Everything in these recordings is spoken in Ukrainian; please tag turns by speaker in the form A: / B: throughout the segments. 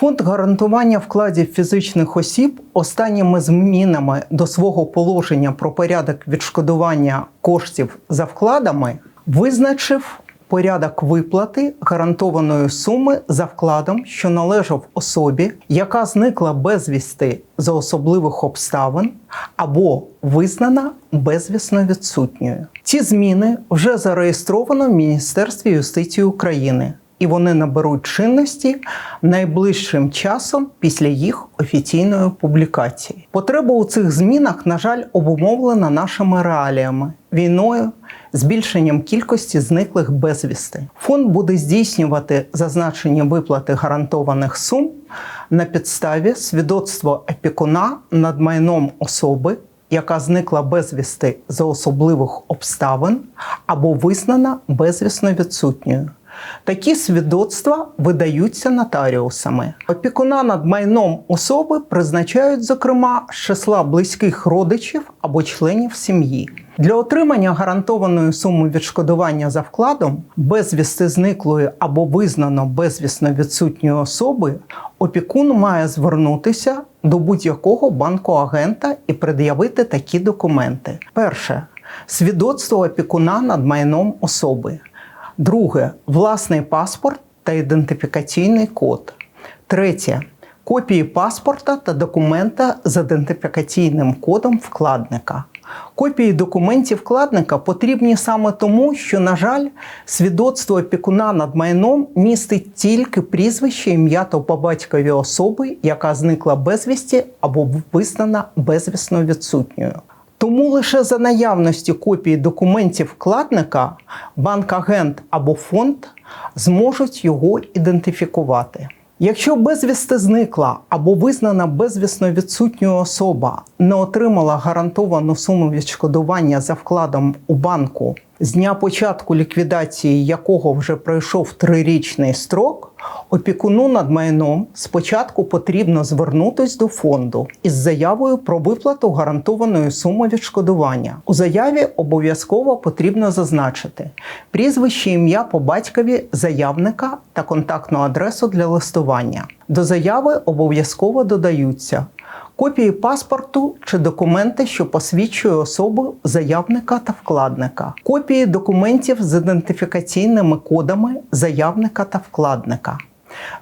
A: Фонд гарантування вкладів фізичних осіб останніми змінами до свого положення про порядок відшкодування коштів за вкладами визначив порядок виплати гарантованої суми за вкладом, що належав особі, яка зникла безвісти за особливих обставин або визнана безвісно відсутньою. Ці зміни вже зареєстровано в Міністерстві юстиції України і вони наберуть чинності найближчим часом після їх офіційної публікації. Потреба у цих змінах, на жаль, обумовлена нашими реаліями, війною, збільшенням кількості зниклих безвісти. Фонд буде здійснювати зазначені виплати гарантованих сум на підставі свідоцтва опікуна над майном особи. Яка зникла безвісти за особливих обставин або визнана безвісно відсутньою. Такі свідоцтва видаються нотаріусами. Опікуна над майном особи призначають, зокрема, з числа близьких родичів або членів сім'ї. Для отримання гарантованої суми відшкодування за вкладом безвісти зниклої або визнано безвісно відсутньої особи опікун має звернутися до будь-якого банку агента і пред'явити такі документи. Перше свідоцтво опікуна над майном особи. Друге власний паспорт та ідентифікаційний код. Третє копії паспорта та документа з ідентифікаційним кодом вкладника. Копії документів вкладника потрібні саме тому, що, на жаль, свідоцтво опікуна над майном містить тільки прізвище, ім'я та по батькові особи, яка зникла безвісті або визнана безвісно відсутньою. Тому лише за наявності копії документів вкладника банк-агент або фонд зможуть його ідентифікувати. Якщо безвісти зникла або визнана безвісно відсутньою особа не отримала гарантовану суму відшкодування за вкладом у банку з дня початку ліквідації якого вже пройшов трирічний строк, опікуну над майном спочатку потрібно звернутись до фонду із заявою про виплату гарантованої суми відшкодування. У заяві обов'язково потрібно зазначити прізвище ім'я по батькові заявника та контактну адресу для листування. До заяви обов'язково додаються копії паспорту чи документи, що посвідчує особу заявника та вкладника, копії документів з ідентифікаційними кодами заявника та вкладника.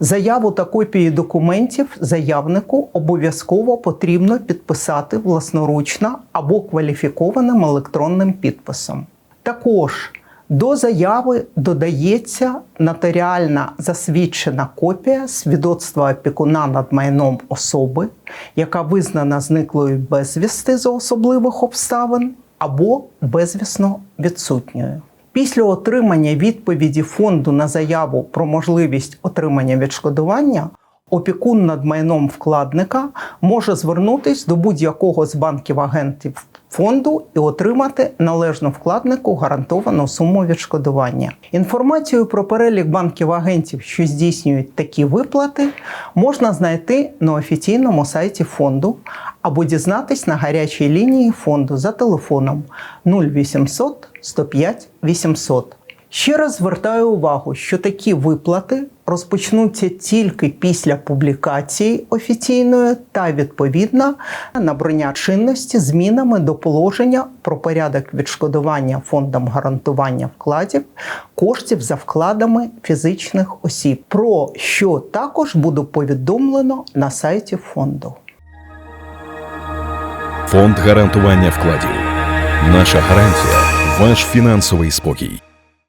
A: Заяву та копії документів заявнику обов'язково потрібно підписати власноручно або кваліфікованим електронним підписом. Також до заяви додається нотаріальна засвідчена копія свідоцтва опікуна над майном особи, яка визнана зниклою безвісти за особливих обставин або безвісно відсутньою. Після отримання відповіді фонду на заяву про можливість отримання відшкодування опікун над майном вкладника може звернутись до будь-якого з банків агентів фонду і отримати належну вкладнику гарантовану суму відшкодування. Інформацію про перелік банків агентів, що здійснюють такі виплати, можна знайти на офіційному сайті фонду або дізнатись на гарячій лінії фонду за телефоном 0800 105 800. Ще раз звертаю увагу, що такі виплати розпочнуться тільки після публікації офіційної та відповідно набрання чинності змінами до положення про порядок відшкодування фондом гарантування вкладів коштів за вкладами фізичних осіб, про що також буде повідомлено на сайті фонду.
B: Фонд гарантування вкладів. Наша гарантія ваш фінансовий спокій.